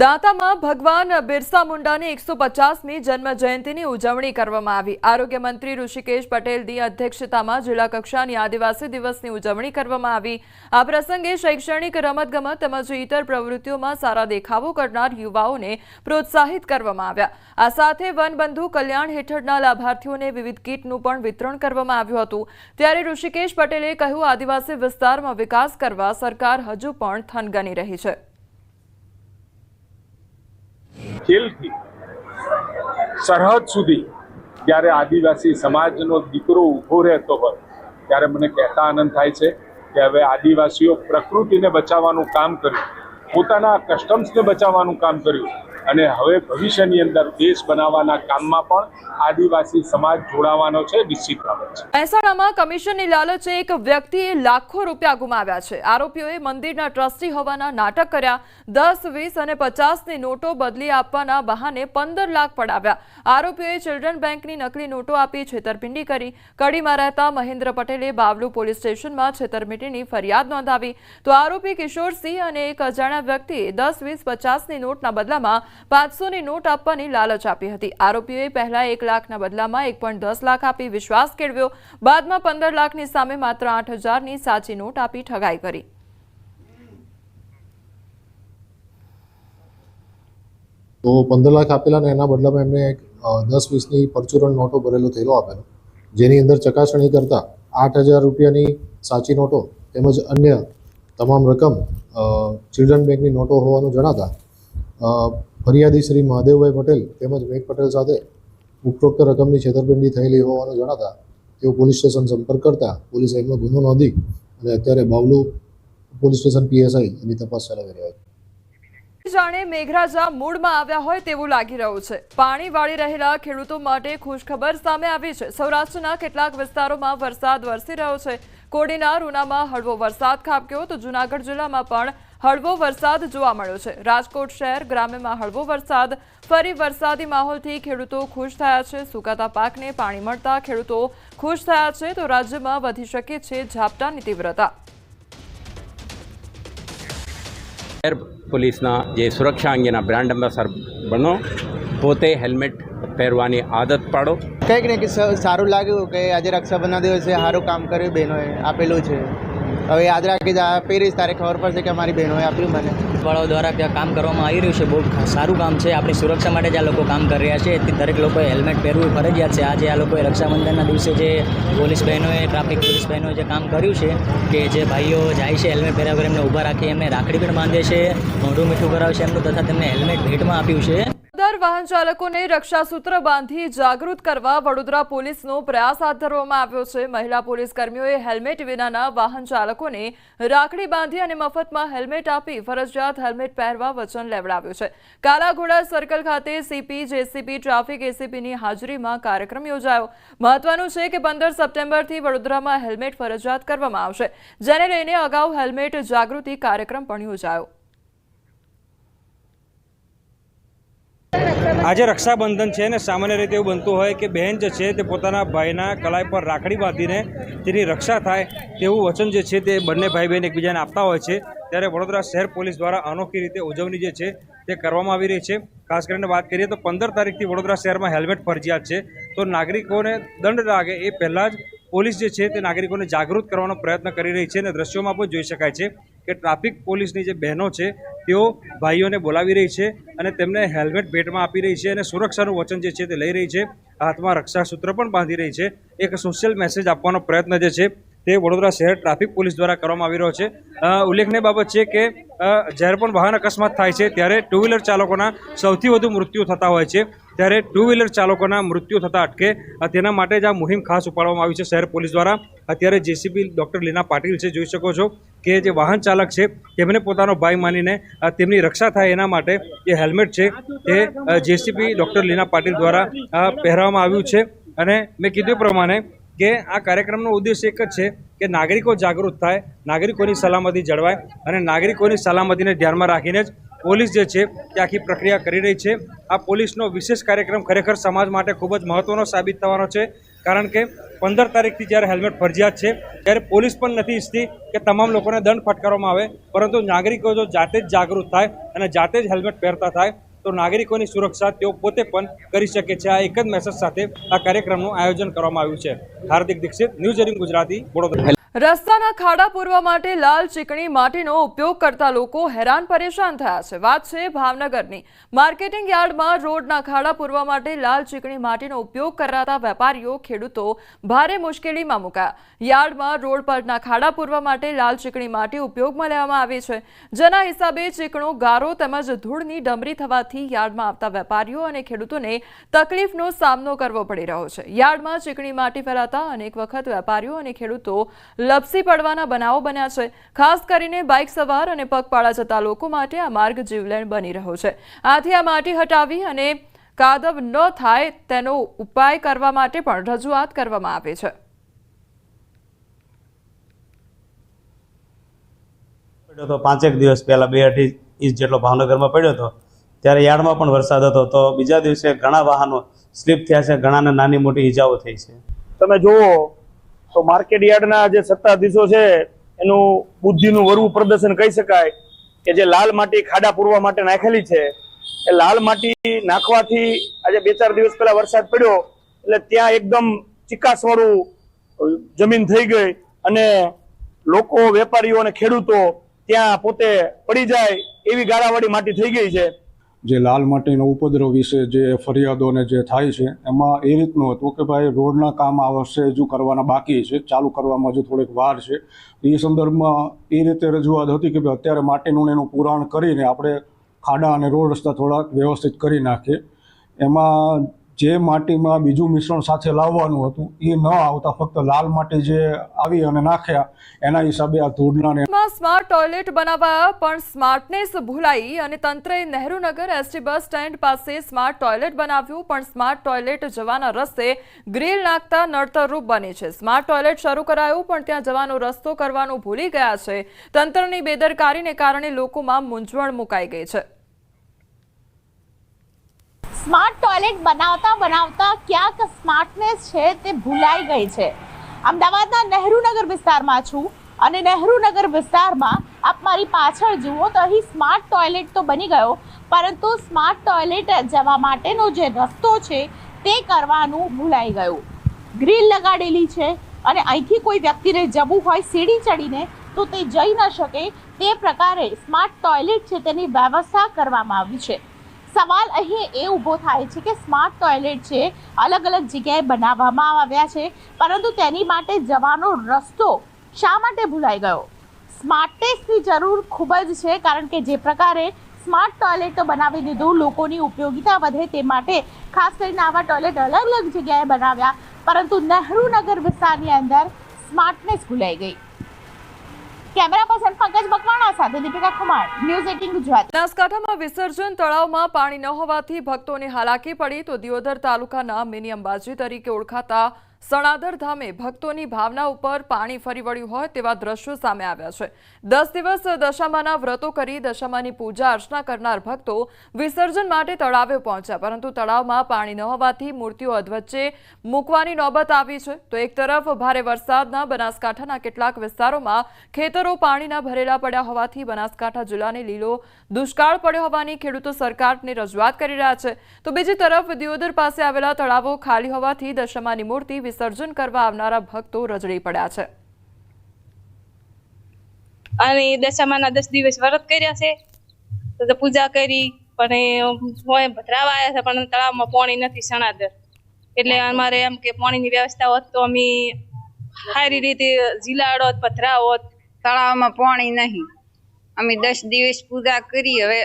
દાંતામાં ભગવાન બિરસા મુંડાની એકસો પચાસમી જન્મ જયંતિની ઉજવણી કરવામાં આવી. આરોગ્ય મંત્રી ઋષિકેશ પટેલની અધ્યક્ષતામાં જિલ્લા કક્ષાની આદિવાસી દિવસની ઉજવણી કરવામાં આવી. આ પ્રસંગે શૈક્ષણિક રમતગમત તેમજ ઇતર પ્રવૃત્તિઓમાં સારા દેખાવો કરનાર યુવાઓને પ્રોત્સાહિત કરવામાં આવ્યા. આ સાથે વનબંધુ કલ્યાણ હેઠળના લાભાર્થીઓને વિવિધ કીટનું પણ વિતરણ કરવામાં આવ્યું હતું. ત્યારે ઋષિકેશ પટેલે કહ્યું, આદિવાસી વિસ્તારમાં વિકાસ કરવા સરકાર હજુ પણ થનગની રહી છે. ખેલથી સરહદ સુધી જ્યારે આદિવાસી સમાજનો દીકરો ઊભો રહેતો હોય, ત્યારે મને કહેતા આનંદ થાય છે કે હવે આદિવાસીઓ પ્રકૃતિને બચાવવાનું કામ કર્યું, પોતાના કસ્ટમ્સને બચાવવાનું કામ કર્યું. અને હવે ભવિષ્યની અંદર દેશ બનાવવાના કામમાં પણ આદિવાસી સમાજ જોડાવાનો છે, નિશ્ચિત મહેસાણામાં કમિશનની લાલચે એક વ્યક્તિએ લાખો રૂપિયા ગુમાવ્યા છે. આરોપીઓએ મંદિરના ટ્રસ્ટી હોવાના નાટક કર્યા. દસ, વીસ અને પચાસની નોટો બદલી આપવાના બહાને પંદર લાખ પડાવ્યા. આરોપીઓએ ચિલ્ડ્રન બેંકની નકલી નોટો આપી છેતરપિંડી કરી. કડીમાં રહેતા મહેન્દ્ર પટેલે બાવલુ પોલીસ સ્ટેશનમાં છેતરપિંડીની ફરિયાદ નોંધાવી. તો આરોપી કિશોરસિંહ અને એક અજાણ્યા વ્યક્તિએ દસ, વીસ, પચાસની નોટના બદલામાં પાંચસોની નોટ આપવાની લાલચ આપી હતી. આરોપીઓએ પહેલા એક લાખના બદલામાં એક દસ લાખ આપી વિશ્વાસ કેળવ્યો. બાદમાં પંદર લાખની સામે માત્ર આઠ હજારની સાચી નોટ આપી ઠગાઈ કરી. તો પંદર લાખ આપેલા ને એના બદલામાં એમને એક દસ વીસની પરચુરણ નોટો ભરેલો થયેલો આપેલો. જેની અંદર ચકાસણી કરતા આઠ હજાર રૂપિયાની સાચી નોટો તેમજ અન્ય તમામ રકમ ચિલ્ડ્રન બેંકની નોટો હોવાનું જણાતા ફરિયાદી શ્રી મહાદેવભાઈ પટેલ તેમજ મેઘ પટેલ સાથે ઉપરોક્ત રકમની છેતરપિંડી થયેલી હોવાનું જણાતા તેઓ પોલીસ સ્ટેશન સંપર્ક કરતા પોલીસે એમનો ગુનો નોંધી અને અત્યારે બાવલુ પોલીસ સ્ટેશન પીએસઆઈ એની તપાસ ચલાવી રહ્યા છે. જાણે મેઘરાજા મૂળમાં આવ્યા હોય તેવું લાગી રહ્યું છે. પાણી વાળી રહેલા ખેડૂતો માટે ખુશખબર સામે આવી છે. સૌરાષ્ટ્રના કેટલાક વિસ્તારોમાં વરસાદ વરસી રહ્યો છે. કોડીના રૂનામાં હળવો વરસાદ ખાબક્યો તો જૂનાગઢ જિલ્લામાં પણ હળવો વરસાદ જોવા મળ્યો છે. રાજકોટ શહેર ગ્રામ્યમાં હળવો વરસાદ, ફરી વરસાદી માહોલથી ખેડૂતો ખુશ થયા છે. સુકાતા પાકને પાણી મળતા ખેડૂતો ખુશ થયા છે તો રાજ્યમાં વધી શકે છે ઝાપટાની તીવ્રતા. પોલીસના જે સુરક્ષા અંગેના બ્રાન્ડ એમ્બેસર બનો પોતે હેલ્મેટ પહેરવાની આદત પાડો. કંઈક ને કે સારું લાગ્યું કે આજે રક્ષાબંધન દિવસે સારું કામ કર્યું બહેનોએ આપેલું છે. હવે યાદ રાખી જ આ પહેરીશ તારે ખબર પડશે કે અમારી બહેનોએ આપ્યું મને. વાળાઓ દ્વારા ત્યાં કામ કરવામાં આવી રહ્યું છે બહુ સારું કામ છે. આપણી સુરક્ષા માટે જ આ લોકો કામ કરી રહ્યા છે. તે દરેક લોકોએ હેલ્મેટ પહેરવું ફરજિયાત છે. આજે આ લોકોએ રક્ષાબંધનના દિવસે જે પોલીસ બહેનોએ ટ્રાફિક પોલીસ બહેનોએ જે કામ કર્યું છે કે જે ભાઈઓ જાય છે હેલ્મેટ પહેર્યા વગર એમને ઊભા રાખી એમને રાખડી પણ બાંધે છે મોઢું મીઠું કરાવે છે એમનું તથા તેમને હેલ્મેટ ભેટમાં આપ્યું છે. દર વાહન ચાલકોને રક્ષાસૂત્ર બાંધી જાગૃત કરવા વડોદરા પોલીસનો પ્રયાસ હાથ ધરવામાં આવ્યો છે. મહિલા પોલીસ કર્મીઓએ હેલ્મેટ વિનાના વાહન ચાલકોને રાખડી બાંધી અને મફતમાં હેલ્મેટ આપી ફરજિયાત હેલ્મેટ પહેરવા વચન લેવડાવ્યું છે. કાલાઘોડા સર્કલ ખાતે સીપી જેસીપી ટ્રાફિક એસીપીની હાજરીમાં કાર્યક્રમ યોજાયો. મહત્વનું છે કે પંદર સપ્ટેમ્બરથી વડોદરામાં હેલ્મેટ ફરજિયાત કરવામાં આવશે. જેને લઈને અગાઉ હેલ્મેટ જાગૃતિ કાર્યક્રમ પણ યોજાયો. આજે રક્ષાબંધન છે ને સામાન્ય રીતે એવું બનતું હોય કે બહેન જે છે તે પોતાના ભાઈના કલાઈ પર રાખડી બાંધીને તેની રક્ષા થાય તેવું વચન જે છે તે બંને ભાઈ બહેન એકબીજાને આપતા હોય છે. ત્યારે વડોદરા શહેર પોલીસ દ્વારા અનોખી રીતે ઉજવણી જે છે તે કરવામાં આવી રહી છે. ખાસ કરીને વાત કરીએ તો પંદર તારીખથી વડોદરા શહેરમાં હેલ્મેટ ફરજિયાત છે. તો નાગરિકોને દંડ લાગે એ પહેલાં જ પોલીસ જે છે તે નાગરિકોને જાગૃત કરવાનો પ્રયત્ન કરી રહી છે અને દ્રશ્યોમાં પણ જોઈ શકાય છે કે ટ્રાફિક પોલીસની જે બહેનો છે તેઓ ભાઈઓને બોલાવી રહી છે અને તેમને હેલ્મેટ ભેટમાં આપી રહી છે અને સુરક્ષાનું વચન જે છે તે લઈ રહી છે. હાથમાં રક્ષાસૂત્ર પણ બાંધી રહી છે. એક સોશિયલ મેસેજ આપવાનો પ્રયત્ન જે છે તે વડોદરા શહેર ટ્રાફિક પોલીસ દ્વારા કરવામાં આવી રહ્યો છે. ઉલ્લેખનીય બાબત છે કે જ્યારે પણ વાહન અકસ્માત થાય છે ત્યારે ટુ વ્હીલર ચાલકોના સૌથી વધુ મૃત્યુ થતા હોય છે. ત્યારે ટુ વ્હીલર ચાલકોના મૃત્યુ થતા અટકે તેના માટે જ આ મુહિમ ખાસ ઉપાડવામાં આવી છે શહેર પોલીસ દ્વારા. અત્યારે જેસીબી ડૉક્ટર લીના પાટીલ છે, જોઈ શકો છો કે જે વાહન ચાલક છે તેમને પોતાનો ભાઈ માનીને તેમની રક્ષા થાય એના માટે જે હેલ્મેટ છે, તે જેસીબી ડૉક્ટર લીના પાટીલ દ્વારા પહેરવામાં આવ્યું છે. અને મેં કીધું પ્રમાણે કે આ કાર્યક્રમનો ઉદ્દેશ એક જ છે કે નાગરિકો જાગૃત થાય, નાગરિકોની સલામતી જળવાય અને નાગરિકોની સલામતીને ધ્યાનમાં રાખીને જ પોલીસ જે છે, તે આખી પ્રક્રિયા કરી રહી છે. આ પોલીસનો વિશેષ કાર્યક્રમ ખરેખર સમાજ માટે ખૂબ જ મહત્ત્વનો સાબિત થવાનો છે. કારણ કે પંદર તારીખથી જ્યારે હેલ્મેટ ફરજિયાત છે, ત્યારે પોલીસ પણ નથી ઈચ્છતી કે તમામ લોકોને દંડ ફટકારવામાં આવે. પરંતુ નાગરિકો જો જાતે જ જાગૃત થાય અને જાતે જ હેલ્મેટ પહેરતા થાય, તો નાગરિકોની સુરક્ષા તેઓ પોતે પણ કરી શકે છે. આ એક જ મેસેજ સાથે આ કાર્યક્રમનું આયોજન કરવામાં આવ્યું છે. હાર્દિક દીક્ષિત, ન્યૂઝ એટીન ગુજરાતી વડોદરા રસ્તાના ખાડા પૂરવા માટે લાલ ચીકણી માટીનો ઉપયોગ કરતા લોકો હેરાન પરેશાન થયા છે. વાત છે ભાવનગરની. માર્કેટિંગ યાર્ડમાં રોડના ખાડા પૂરવા માટે લાલ ચીકણી માટીનો ઉપયોગ કરાતા વેપારીઓ, ખેડૂતો ભારે મુશ્કેલીમાં મુકાયા. યાર્ડમાં રોડ પરના ખાડા પૂરવા માટે લાલ ચીકણી માટી ઉપયોગમાં લેવામાં આવી છે. જેના હિસાબે ચીકણો ગારો તેમજ ધૂળની ડમરી થવાથી યાર્ડમાં આવતા વેપારીઓ અને ખેડૂતોને તકલીફનો સામનો કરવો પડી રહ્યો છે. યાર્ડમાં ચીકણી માટી ફેલાતા અનેક વખત વેપારીઓ અને ખેડૂતો લપસી પડવાના બનાવો બન્યા છે. ખાસ કરીને બાઇક સવાર અને પગપાળા જતા લોકો માટે આ માર્ગ જીવલેણ બની રહ્યો છે. આથી આ માટી હટાવી અને કાદવ ન થાય તેનો ઉપાય કરવા માટે પણ રજૂઆત કરવામાં આવે છે. પડ્યો હતો પાંચેક દિવસ પહેલાં બે અઢી ઇંચ જેટલો ભાવનગરમાં પડ્યો હતો. ત્યારે યાર્ડમાં પણ વરસાદ હતો. તો બીજા દિવસે ઘણા વાહનો સ્લીપ થયા છે. ઘણાને નાની મોટી ઈજાઓ થઈ છે. તમે જુઓ તો માર્કેટ યાર્ડના જે સત્તાધીશો છે, એનું બુદ્ધિનું વરવું પ્રદર્શન કહી શકાય કે જે લાલ માટી ખાડા પૂરવા માટે નાખેલી છે. એ લાલ માટી નાખવાથી આજે બે ચાર દિવસ પહેલા વરસાદ પડ્યો, એટલે ત્યાં એકદમ ચિકાસવાળું જમીન થઈ ગઈ અને લોકો, વેપારીઓ અને ખેડૂતો ત્યાં પોતે પડી જાય એવી ગાળાવાળી માટી થઈ ગઈ છે. જે લાલ માટીનો ઉપદ્રવ વિશે જે ફરિયાદોને જે થાય છે, એમાં એ રીતનું હતું કે ભાઈ રોડના કામ આ વર્ષે હજુ કરવાના બાકી છે, ચાલુ કરવામાં હજુ થોડીક વાર છે. એ સંદર્ભમાં એ રીતે રજૂઆત હતી કે ભાઈ અત્યારે માટીનું એનું પુરાણ કરીને આપણે ખાડા અને રોડ રસ્તા થોડાક વ્યવસ્થિત કરી નાખીએ. એમાં જે માટીમાં બીજું મિશ્રણ સાથે લાવવાનું હતું, એ ન આવતા ફક્ત લાલ માટી જે આવી અને નાખ્યા, એના હિસાબે આ ધૂળનાને સ્માર્ટ ટોયલેટ બનાવવા પણ સ્માર્ટનેસ ભૂલાઈ અને તંત્રએ નહેરુનગર એસટી બસ સ્ટેન્ડ પાસે સ્માર્ટ ટોયલેટ બનાવ્યું, પણ સ્માર્ટ ટોયલેટ જવાના રસ્તે ગ્રીલ નાખતા નડતરરૂપ બને છે. સ્માર્ટ ટોયલેટ શરૂ કરાયું, પણ ત્યાં જવાનો રસ્તો કરવાનું ભૂલી ગયા છે. તંત્રની બેદરકારીને કારણે લોકોમાં મૂંઝવણ મુકાઈ ગઈ છે. સ્માર્ટ ટોયલેટ બનાવતા બનાવતા ક્યાંક સ્માર્ટનેસ છે તે ભૂલાઈ ગઈ છે. અમદાવાદના નહેરુનગર વિસ્તારમાં છું અને નહેરુનગર વિસ્તારમાં આપ મારી પાછળ જુઓ તો અહીં સ્માર્ટ ટોયલેટ તો બની ગયો, પરંતુ સ્માર્ટ ટોયલેટ જવા માટેનો જે રસ્તો છે તે કરવાનું ભૂલાઈ ગયું. ગ્રીલ લગાડેલી છે અને અહીંથી કોઈ વ્યક્તિને જવું હોય સીડી ચડીને તો તે જઈ ન શકે તે પ્રકારે સ્માર્ટ ટોયલેટ છે તેની વ્યવસ્થા કરવામાં આવી છે. સવાલ અહીં એ ઊભો થાય છે કે સ્માર્ટ ટોયલેટ છે અલગ અલગ જગ્યાએ બનાવવામાં આવ્યા છે, પરંતુ તેની માટે જવાનો રસ્તો શા માટે ભૂલાઈ ગયો? સ્માર્ટનેસની જરૂર ખૂબ જ છે, કારણ કે જે પ્રકારે સ્માર્ટ ટોયલેટ તો બનાવી દીધું, લોકોની ઉપયોગિતા વધે તે માટે ખાસ કરીને આવા ટોયલેટ અલગ અલગ જગ્યાએ બનાવ્યા, પરંતુ નહેરુનગર વિસ્તારની અંદર સ્માર્ટનેસ ભૂલાઈ ગઈ. કેમેરા પર્સન પંકજ મકવાણા સાથે દીપિકા કુમાર ન્યૂઝ વિસર્જન તળાવમાં પાણી ન હોવાથી ભક્તોને હાલાકી પડી તો દિયોદર તાલુકાના મિની અંબાજી તરીકે ઓળખાતા સણાદર ધામે ભક્તોની ભાવના ઉપર પાણી ફરી વળ્યું હોય તેવા દ્રશ્યો સામે આવ્યા છે. દસ દિવસ દશામાના વ્રતો કરી દશામાની પૂજા અર્ચના કરનાર ભક્તો વિસર્જન માટે તળાવે પહોંચ્યા, પરંતુ તળાવમાં પાણી ન હોવાથી મૂર્તિઓ અધવચ્ચે મૂકવાની નોબત આવી છે. તો એક તરફ ભારે વરસાદના બનાસકાંઠાના કેટલાક વિસ્તારોમાં ખેતરો પાણીના ભરેલા પડ્યા હોવાથી બનાસકાંઠા જિલ્લાને લીલો દુષ્કાળ પડ્યો હોવાની ખેડૂતો સરકારને રજૂઆત કરી રહ્યા છે. તો બીજી તરફ દિયોદર પાસે આવેલા તળાવો ખાલી હોવાથી દશામાની મૂર્તિ વિસર્જન કરવા આવનારા ભક્તો રજડી પડ્યા છે. અને દશામાના દસ દિવસ વ્રત કર્યા છે. તો પૂજા કરી પણ હોય ભદ્રાવા આવ્યા છે પણ તળાવમાં પાણી નથી સણાદર. એટલે અમારે એમ કે પાણીની વ્યવસ્થા હોત તો અમે સારી રીતે જીલાડોત હોત. તળાવમાં પાણી નહીં. અમે દસ દિવસ પૂજા કરી હવે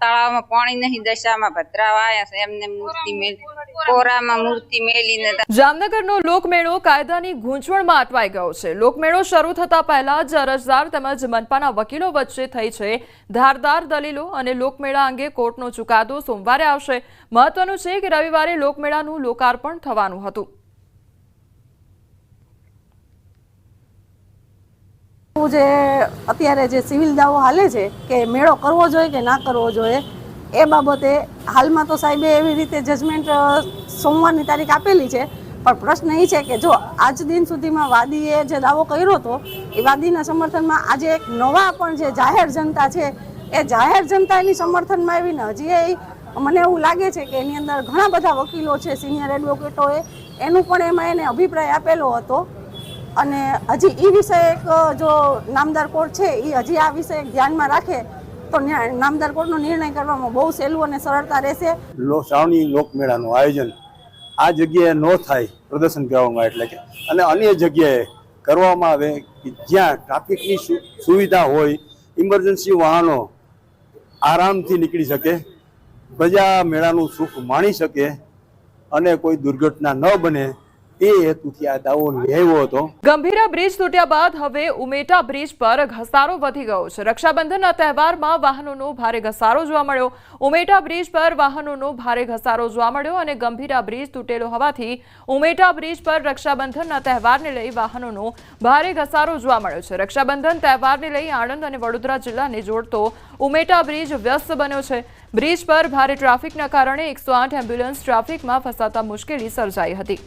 તળાવમાં પાણી નહીં દશામાં ભદ્રાવાયા છે. એમને મૂર્તિ મેલ કોરામાં મૂર્તિ મેલીને જામનગરનો લોકમેળો કાયદાની ગૂંચવણમાં અટવાઈ ગયો છે. લોકમેળો શરૂ થતા પહેલા જ અરજદાર તેમજ મનપાના વકીલો વચ્ચે થઈ છે ધારદાર દલીલો અને લોકમેળા અંગે કોર્ટનો ચુકાદો સોમવારે આવશે. મહત્વનું છે કે રવિવારે લોકમેળાનું લોકાર્પણ થવાનું હતું. જે અત્યારે જે સિવિલ દાવો હાલે છે કે મેળો કરવો જોઈએ કે ના કરવો જોઈએ, એ બાબતે હાલમાં તો સાહેબે એવી રીતે જજમેન્ટ સોમવારની તારીખ આપેલી છે. પણ પ્રશ્ન એ છે કે જો આજ દિન સુધીમાં વાદીએ જે દાવો કર્યો હતો, એ વાદીના સમર્થનમાં આજે એક નવા પણ જે જાહેર જનતા છે, એ જાહેર જનતા એની સમર્થનમાં આવીને હજી એ મને એવું લાગે છે કે એની અંદર ઘણા બધા વકીલો છે સિનિયર એડવોકેટોએ એનું પણ એમાં એને અભિપ્રાય આપેલો હતો. અને હજી એ વિષય એક જો નામદાર કોર્ટ છે એ હજી આ વિષય ધ્યાનમાં રાખે, તો નામદાર કોર્ટનો નિર્ણય કરવામાં બહુ સહેલું અને સરળતા રહેશે. શ્રાવણી લોકમેળાનું આયોજન આ જગ્યાએ ન થાય, પ્રદર્શન કરવામાં એટલે કે. અને અન્ય જગ્યાએ કરવામાં આવે કે જ્યાં ટ્રાફિકની સુવિધા હોય, ઇમરજન્સી વાહનો આરામથી નીકળી શકે, પ્રજા મેળાનું સુખ માણી શકે અને કોઈ દુર્ઘટના ન બને તે ઘસારો વધી ગયો છે. રક્ષાબંધનના તહેવારમાં વાહનોનો ભારે ઘસારો જોવા મળ્યો. ઉમેટા બ્રિજ પર વાહનોનો ભારે ઘસારો જોવા મળ્યો અને ગંભીરા બ્રિજ તૂટેલો હોવાથી ઉમેટા બ્રિજ પર રક્ષાબંધનના તહેવારને લઈ વાહનોનો ભારે ઘસારો જોવા મળ્યો છે. રક્ષાબંધન તહેવારને લઈ આણંદ અને વડોદરા જિલ્લાને જોડતો ઉમેટા બ્રિજ વ્યસ્ત બન્યો છે. બ્રિજ પર ભારે ટ્રાફિકના કારણે એકસો આઠ એમ્બ્યુલન્સ ટ્રાફિકમાં ફસાતા મુશ્કેલી સર્જાઈ હતી.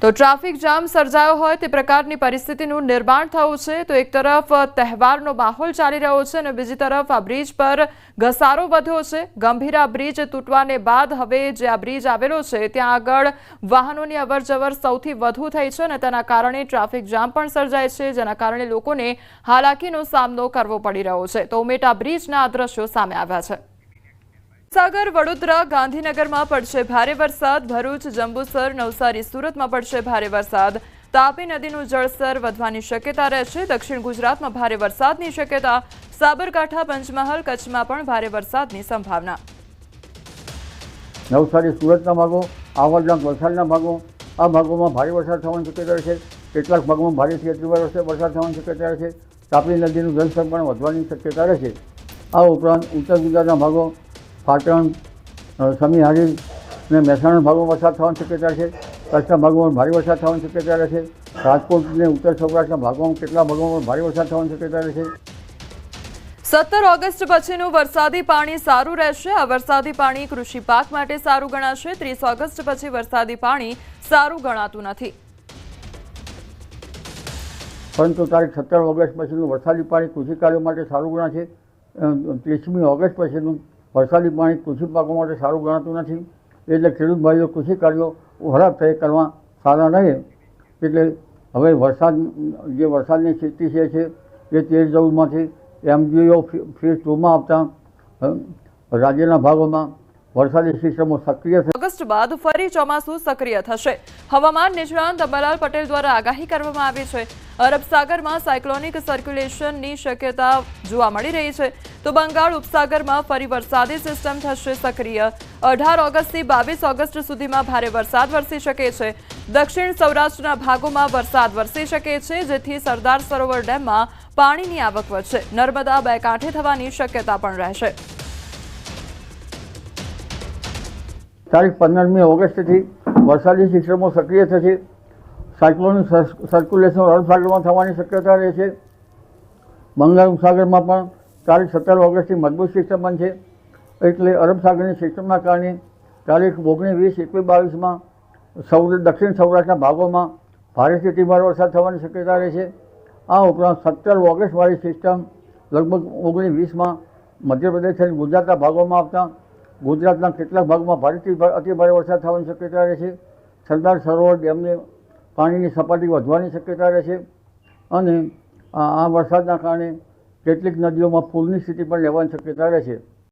તો ટ્રાફિક જામ સર્જાયો હોય તે પ્રકારની પરિસ્થિતિનું નિર્માણ થયું છે. તો એક તરફ તહેવારનો માહોલ ચાલી રહ્યો છે અને બીજી તરફ, આ બ્રિજ પર ઘસારો વધ્યો છે. ગંભીરા બ્રિજ તૂટવાને બાદ હવે જે આ બ્રિજ આવેલો છે, ત્યાં આગળ વાહનોની અવરજવર સૌથી વધુ થઈ છે અને તેના કારણે ટ્રાફિક જામ પણ સર્જાય છે, જેના કારણે લોકોને હાલાકીનો સામનો કરવો પડી રહ્યો છે. તો ઉમેટા બ્રિજના આ દ્રશ્યો સામે આવ્યા છે. સાગર વડોદરા, ગાંધીનગરમાં પડશે ભારે વરસાદ, ભરૂચ, જંબુસર, નવસારી, સુરતમાં પડશે ભારે વરસાદ. તાપી નદીનું જળસ્તર વધવાની શક્યતા રહેશે. દક્ષિણ ગુજરાતમાં ભારે વરસાદની શક્યતા. સાબરકાંઠા, પંચમહાલ કચ્છમાં પણ ભારે વરસાદની સંભાવના. નવસારી, સુરતના ભાગો આહવાડના વલસાડના ભાગો, આ ભાગોમાં ભારે વરસાદ થવાની શક્યતા છે કેટલાક ભાગોમાં ભારેથી અતિભારે વરસાદ થવાની શક્યતા છે તાપી નદીનું જળસ્તર પણ વધવાની શક્યતા રહેશે. આ ઉપરાંત ઉત્તર ગુજરાતના ભાગો પાટણ સમીહારી અને મહેસાણા ભાગમાં વરસાદ થવાની શક્યતા છે કચ્છના ભાગોમાં ભારે વરસાદ થવાની શક્યતા રહેશે રાજકોટ અને ઉત્તર સૌરાષ્ટ્રના ભાગોમાં કેટલા ભાગોમાં ભારે વરસાદ થવાની શક્યતા રહેશે સત્તર ઓગસ્ટ પછીનું વરસાદી પાણી સારું રહેશે. આ વરસાદી પાણી કૃષિ પાક માટે સારું ગણાશે. ત્રીસ ઓગસ્ટ પછી વરસાદી પાણી સારું ગણાતું નથી. પરંતુ તારીખ સત્તર ઓગસ્ટ પછીનું વરસાદી પાણી કૃષિ કાર્યો માટે સારું ગણાશે. ત્રીસમી ઓગસ્ટ પછીનું વરસાદી પાણી કૃષિ પાકો માટે સારું ગણાતું નથી. એટલે ખેડૂત ભાઈઓ કૃષિ કાર્યો થઈ કરવા સારા રહે. એટલે હવે વરસાદ, જે વરસાદની સ્થિતિ છે એ તેર ચૌદમાંથી એમજીઓ ફેઝ ટુમાં આપતા રાજ્યના ભાગોમાં વરસાદી સિસ્ટમો સક્રિય થઈ ઓગસ્ટ બાદ ફરી ચોમાસું સક્રિય થશે. હવામાન નિષ્ણાંત અંબાલાલ પટેલ દ્વારા આગાહી કરવામાં આવી છે. અરબ સાગરમાં સાયક્લોનિક સર્ક્યુલેશનની શક્યતા જોવા મળી રહી છે. તો બંગાળ ઉપસાગરમાં ફરી વરસાદી સિસ્ટમ થશે સક્રિય. અઢાર ઓગસ્ટથી બાવીસ ઓગસ્ટ સુધીમાં ભારે વરસાદ વરસી શકે છે. દક્ષિણ સૌરાષ્ટ્રના ભાગોમાં વરસાદ વરસી શકે છે, જેથી સરદાર સરોવર ડેમમાં પાણીની આવક વધશે. નર્મદા બે કાંઠે થવાની શક્યતા પણ રહેશે. તારીખ પંદરમી ઓગસ્ટથી વરસાદી સિસ્ટમો સક્રિય થશે. સાયક્લોનિક સર્ક્યુલેશન અરબસાગરમાં થવાની શક્યતા રહે છે. બંગાળ ઉપસાગરમાં પણ તારીખ સત્તર ઓગસ્ટથી મજબૂત સિસ્ટમ બનશે. એટલે અરબસાગરની સિસ્ટમના કારણે તારીખ ઓગણીસ, વીસ, એકવીસ, બાવીસમાં સૌ દક્ષિણ સૌરાષ્ટ્રના ભાગોમાં ભારેથી અતિભારે વરસાદ થવાની શક્યતા રહે છે. આ ઉપરાંત સત્તર ઓગસ્ટવાળી સિસ્ટમ લગભગ ઓગણીસ, વીસમાં મધ્યપ્રદેશ અને ગુજરાતના ભાગોમાં આવતા ગુજરાતના કેટલાક ભાગમાં ભારેથી અતિભારે વરસાદ થવાની શક્યતા રહે છે. સરદાર સરોવર ડેમને પાણીની સપાટી વધવાની શક્યતા રહે છે અને આ વરસાદના કારણે કેટલીક નદીઓમાં પૂરની સ્થિતિ પણ રહેવાની શક્યતા રહે છે.